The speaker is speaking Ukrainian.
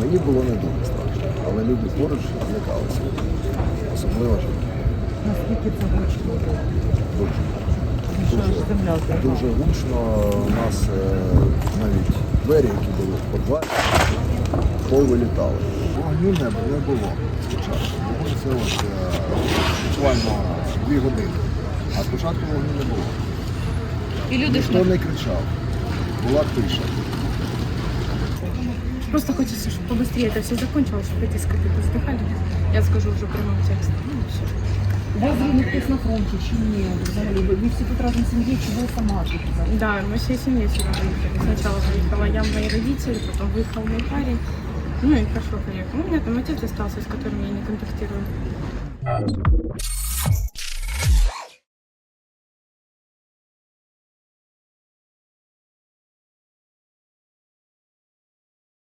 Мені було не дуже страшно, але люди поруч злякалися. Особливо жінки. Наскільки це гучно? Дуже. Зриває? Дуже гучно. У нас е, навіть двері, які були в підвалі, повилітали. Вогню не, не було спочатку. Вогонь це от, е, буквально дві години. А спочатку вогню не було. І люди Ніхто не кричав. Була тиша. просто хочется, чтобы побыстрее это все закончилось, чтобы эти скоты поздыхали. Я скажу уже прямым текстом. Ну, все. У вас рівний хтось на фронті чи ні? Взагалі, ви, ви всі тут разом в сім'ї, чи ви сама тут зараз? Да, мы всей семьей сюда выехали. Сначала выехала я, мои родители, потом выехал мой парень. Ну и хорошо поехал. Ну, у меня там отец остался, с которым я не контактирую.